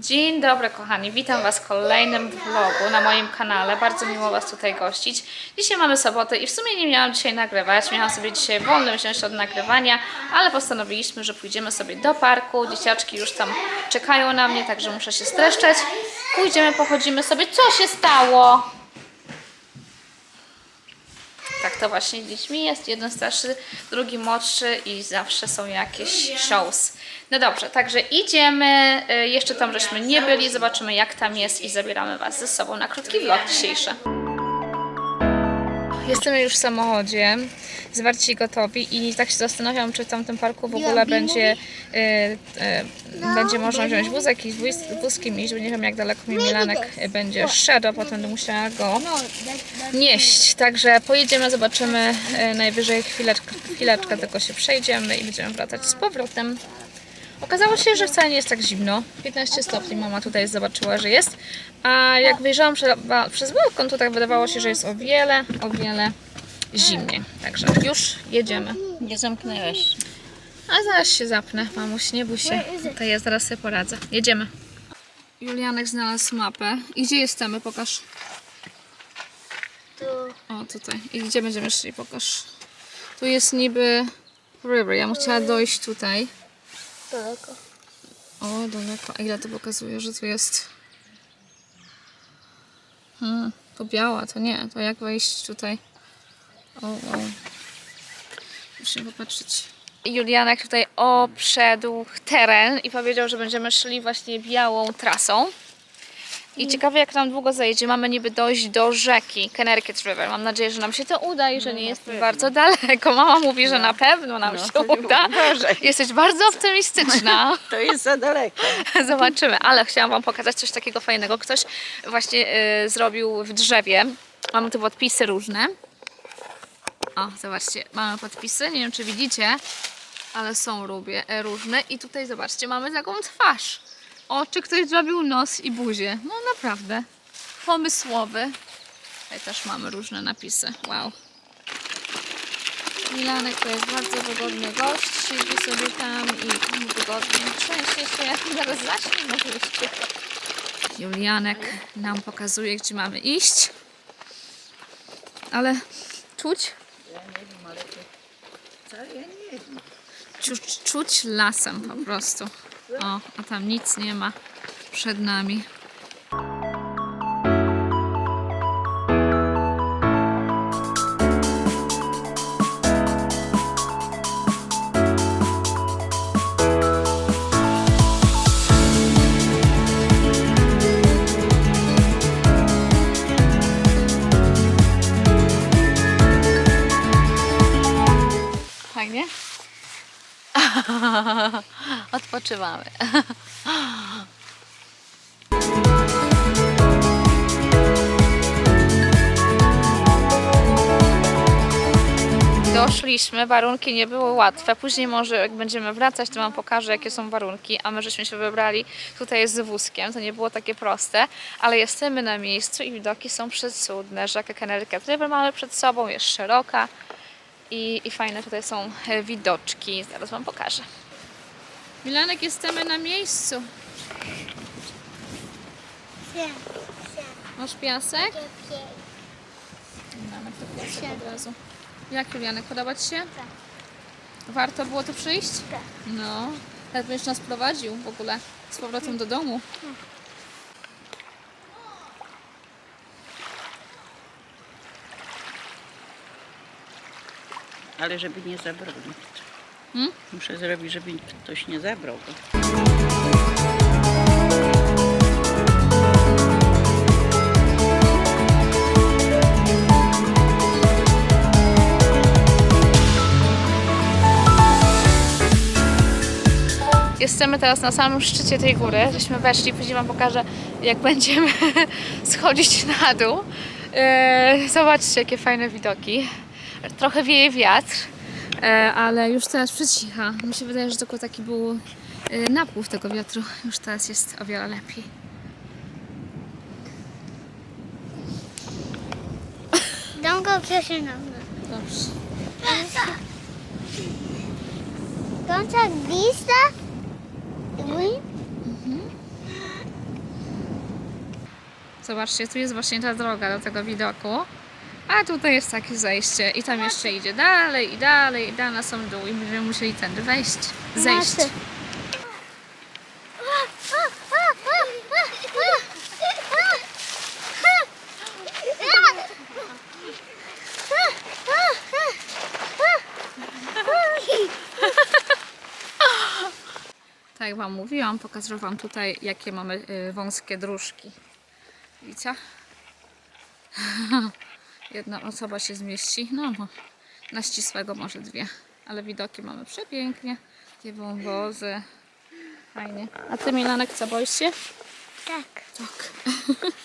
Dzień dobry kochani, witam Was w kolejnym vlogu na moim kanale. Bardzo miło Was tutaj gościć. Dzisiaj mamy sobotę i w sumie nie miałam dzisiaj nagrywać. Miałam sobie dzisiaj wolny wziąć od nagrywania, ale postanowiliśmy, że pójdziemy sobie do parku. Dzieciaczki już tam czekają na mnie, także muszę się streszczać. Pójdziemy, pochodzimy sobie. Co się stało? Tak to właśnie dziećmi jest. Jeden starszy, drugi młodszy i zawsze są jakieś shows. No dobrze, także idziemy. Y, Jeszcze tam żeśmy nie byli. Zobaczymy jak tam jest i zabieramy Was ze sobą na krótki vlog dzisiejszy. Jesteśmy już w samochodzie, zwarci gotowi i tak się zastanawiam, czy w tamtym parku w ogóle będzie, y, y, będzie można wziąć wózek i z wóz- wózkiem iść, bo nie wiem jak daleko mi Milanek y, będzie szedł, a potem będę musiała go No, nieść. Także pojedziemy, zobaczymy e, najwyżej chwileczkę, chwileczkę tylko się przejdziemy i będziemy wracać z powrotem. Okazało się, że wcale nie jest tak zimno. 15 stopni mama tutaj zobaczyła, że jest. A jak wyjrzałam przez balkon, to tak wydawało się, że jest o wiele, o wiele zimniej. Także już jedziemy. Nie zamknęłaś. A zaraz się zapnę, mamuś, nie bój się. Tutaj ja zaraz sobie poradzę. Jedziemy. Julianek znalazł mapę. I gdzie jesteśmy? Pokaż. to, O, tutaj. I gdzie będziemy szli? Pokaż. Tu jest niby river. Ja bym chciała dojść tutaj. Daleko. O, daleko. A ile to pokazuje, że tu jest? Hmm, to biała, to nie. To jak wejść tutaj? O, wow. Musimy popatrzeć. Julianek tutaj obszedł teren i powiedział, że będziemy szli właśnie białą trasą. I ciekawe jak nam długo zajdzie. Mamy niby dojść do rzeki Connecticut River. Mam nadzieję, że nam się to uda i że nie jest bardzo daleko. Mama mówi, że na pewno nam No, się to uda. uważaj. Jesteś bardzo optymistyczna. To jest za daleko. Zobaczymy, ale chciałam Wam pokazać coś takiego fajnego. Ktoś właśnie y, zrobił w drzewie. Mamy tu podpisy różne. O, zobaczcie, mamy podpisy. Nie wiem, czy widzicie, ale są róbie, e, różne. I tutaj zobaczcie, mamy taką twarz. Oczy, ktoś zrobił nos i buzię. No naprawdę. Pomysłowy. Tutaj też mamy różne napisy. Wow. Milanek to jest bardzo wygodny gość, siedzi sobie tam i wygodnie trzęsie się, zaraz zaśnie może jeszcze. Julianek nam pokazuje, gdzie mamy iść, ale czuć, Ja nie wiem, ale to... Co? Ja nie wiem. czuć, czuć lasem po prostu. O, a tam nic nie ma przed nami. Fajnie? Odpoczywamy. Doszliśmy, warunki nie były łatwe. Później może jak będziemy wracać, to Wam pokażę jakie są warunki. A my żeśmy się wybrali tutaj z wózkiem, to nie było takie proste, ale jesteśmy na miejscu i widoki są przecudne. Rzekę Connecticut River mamy przed sobą, jest szeroka i, i fajne tutaj są e, widoczki. Zaraz Wam pokażę. Milanek, jesteśmy na miejscu. Masz piasek? Mamy to piasek od razu. Jak Julianek, podoba Ci się? Tak. Warto było tu przyjść? Tak. No. Nawet będziesz nas prowadził w ogóle z powrotem do domu. Ale żeby nie zabrał nikt. Hmm? Muszę zrobić, żeby ktoś nie zabrał go. Jesteśmy teraz na samym szczycie tej góry. Żeśmy weszli, później Wam pokażę, jak będziemy schodzić na dół. Eee, Zobaczcie, jakie fajne widoki. Trochę wieje wiatr, e, ale już teraz przycicha. Mi się wydaje, że tylko taki był e, napływ tego wiatru. Już teraz jest o wiele lepiej. Don't go them. Dobrze. Don't stuff. Green. Zobaczcie, tu jest właśnie ta droga do tego widoku. A tutaj jest takie zejście i tam jeszcze idzie dalej i dalej i dalej na sam dół i będziemy musieli tędy wejść, zejść. Znaczy. Tak jak Wam mówiłam, pokażę Wam tutaj, jakie mamy y, wąskie dróżki. Widzicie? Jedna osoba się zmieści, no mo- na ścisłego może dwie. Ale widoki mamy przepięknie. Takie wąwozy. Fajnie. A Ty Milanek, co boisz się? Tak. Tak.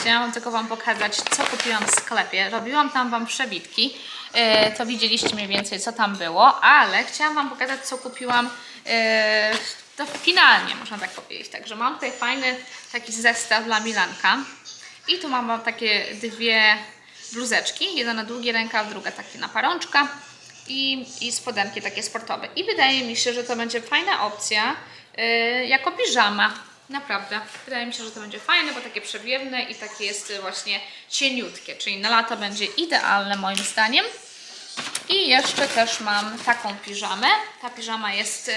Chciałam tylko Wam pokazać, co kupiłam w sklepie. Robiłam tam Wam przebitki. E, to widzieliście mniej więcej, co tam było, ale chciałam Wam pokazać, co kupiłam e, to finalnie, można tak powiedzieć. Także mam tutaj fajny taki zestaw dla Milanka. I tu mam takie dwie bluzeczki. Jedna na długi rękaw, druga takie na parączka. I, I spodenki takie sportowe. I wydaje mi się, że to będzie fajna opcja yy, jako piżama. Naprawdę. Wydaje mi się, że to będzie fajne, bo takie przewiewne i takie jest y, właśnie cieniutkie. Czyli na lato będzie idealne moim zdaniem. I jeszcze też mam taką piżamę. Ta piżama jest y,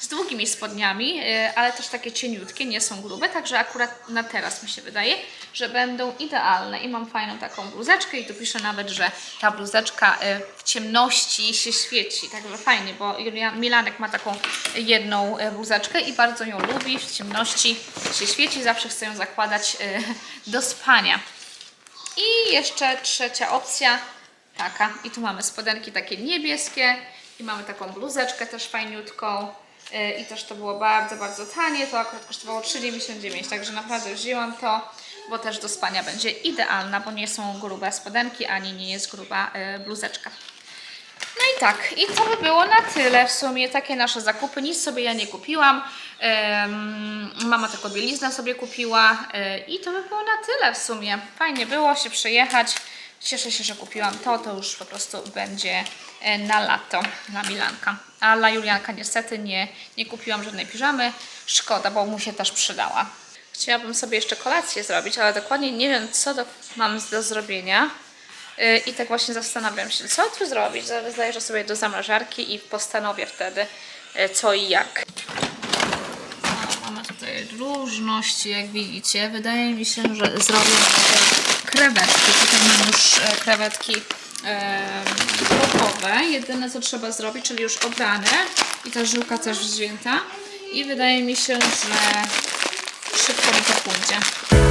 z długimi spodniami, y, ale też takie cieniutkie, nie są grube, także akurat na teraz mi się wydaje, że będą idealne. I mam fajną taką bluzeczkę i tu piszę nawet, że ta bluzeczka y, w ciemności się świeci, także fajnie, bo Milanek ma taką jedną y, bluzeczkę i bardzo ją lubi, w ciemności się świeci, zawsze chce ją zakładać do spania. I jeszcze trzecia opcja, taka. I tu mamy spodenki takie niebieskie i mamy taką bluzeczkę też fajniutką. Yy, I też to było bardzo, bardzo tanie. To akurat kosztowało 3,99, także naprawdę wzięłam to, bo też do spania będzie idealna, bo nie są grube spodenki, ani nie jest gruba yy, bluzeczka. No i tak, i to by było na tyle. W sumie, takie nasze zakupy, nic sobie ja nie kupiłam, mama tylko bieliznę sobie kupiła e, i to by było na tyle w sumie, fajnie było się przejechać, cieszę się, że kupiłam to, to już po prostu będzie e, na lato dla Milanka, a dla Julianka niestety nie, nie kupiłam żadnej piżamy, szkoda, bo mu się też przydała. Chciałabym sobie jeszcze kolację zrobić, ale dokładnie nie wiem, co do, mam do zrobienia. Yy, I tak właśnie zastanawiam się, co tu zrobić. Zajrzę sobie do zamrażarki i postanowię wtedy, yy, co i jak. O, mamy tutaj różności, jak widzicie. Wydaje mi się, że zrobię krewetki. Tutaj mam już e, krewetki e, gotowe. Jedyne, co trzeba zrobić, czyli już obrane i ta żyłka też wzięta. I wydaje mi się, że szybko mi to pójdzie.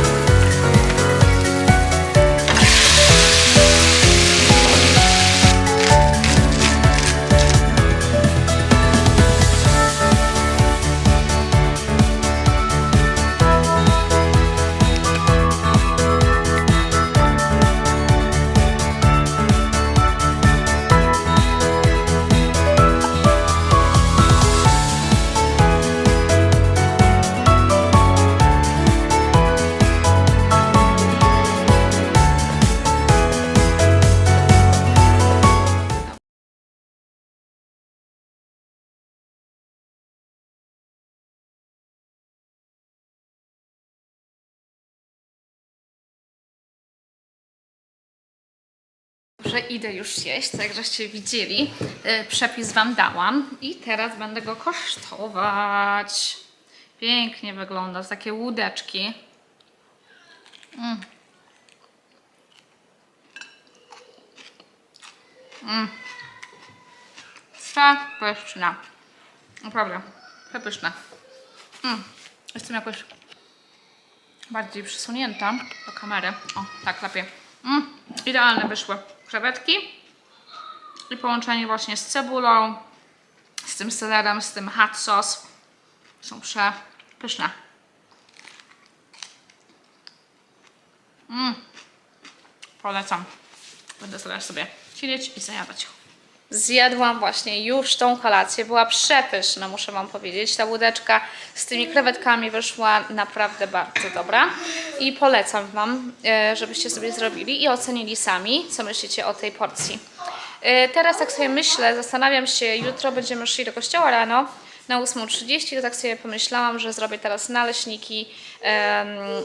Że idę już jeść, tak żeście widzieli. E, Przepis Wam dałam i teraz będę go kosztować. Pięknie wygląda, z takie łódeczki. Mm. Mm. Przepyszna. Naprawdę, przepyszna. Mm. Jestem jakoś bardziej przysunięta do kamery. O, tak lepiej. Mm, idealne wyszły krewetki i połączenie właśnie z cebulą, z tym selerem, z tym hot sauce są przepyszne. Mm, polecam. Będę zaraz sobie siedzieć i zajadać. Zjadłam właśnie już tą kolację. Była przepyszna, muszę Wam powiedzieć. Ta łódeczka z tymi krewetkami wyszła naprawdę bardzo dobra. I polecam Wam, e, żebyście sobie zrobili i ocenili sami, co myślicie o tej porcji. E, Teraz tak sobie myślę, zastanawiam się, jutro będziemy szli do kościoła rano na 8.30, to tak sobie pomyślałam, że zrobię teraz naleśniki,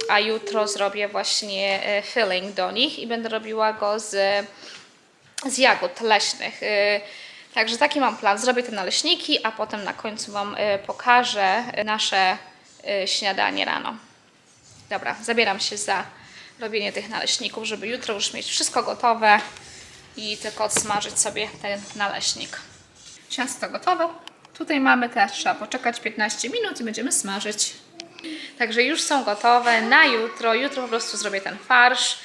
a jutro zrobię właśnie e, filling do nich i będę robiła go z z jagód leśnych. Y, Także taki mam plan. Zrobię te naleśniki, a potem na końcu Wam y, pokażę nasze y, śniadanie rano. Dobra, zabieram się za robienie tych naleśników, żeby jutro już mieć wszystko gotowe i tylko odsmażyć sobie ten naleśnik. Ciasto gotowe. Tutaj mamy teraz, trzeba poczekać 15 minut i będziemy smażyć. Także już są gotowe na jutro. Jutro po prostu zrobię ten farsz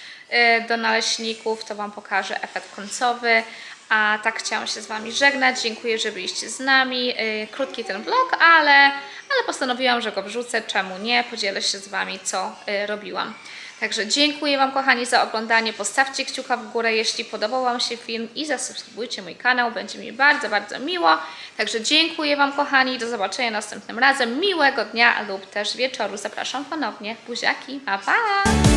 do naleśników, to Wam pokażę efekt końcowy. A tak chciałam się z Wami żegnać. Dziękuję, że byliście z nami. Y, Krótki ten vlog, ale, ale postanowiłam, że go wrzucę. Czemu nie? Podzielę się z Wami, co y, robiłam. Także dziękuję Wam, kochani, za oglądanie. Postawcie kciuka w górę, jeśli podobał Wam się film i zasubskrybujcie mój kanał. Będzie mi bardzo, bardzo miło. Także dziękuję Wam, kochani. Do zobaczenia następnym razem. Miłego dnia lub też wieczoru. Zapraszam ponownie. Buziaki. Pa, pa!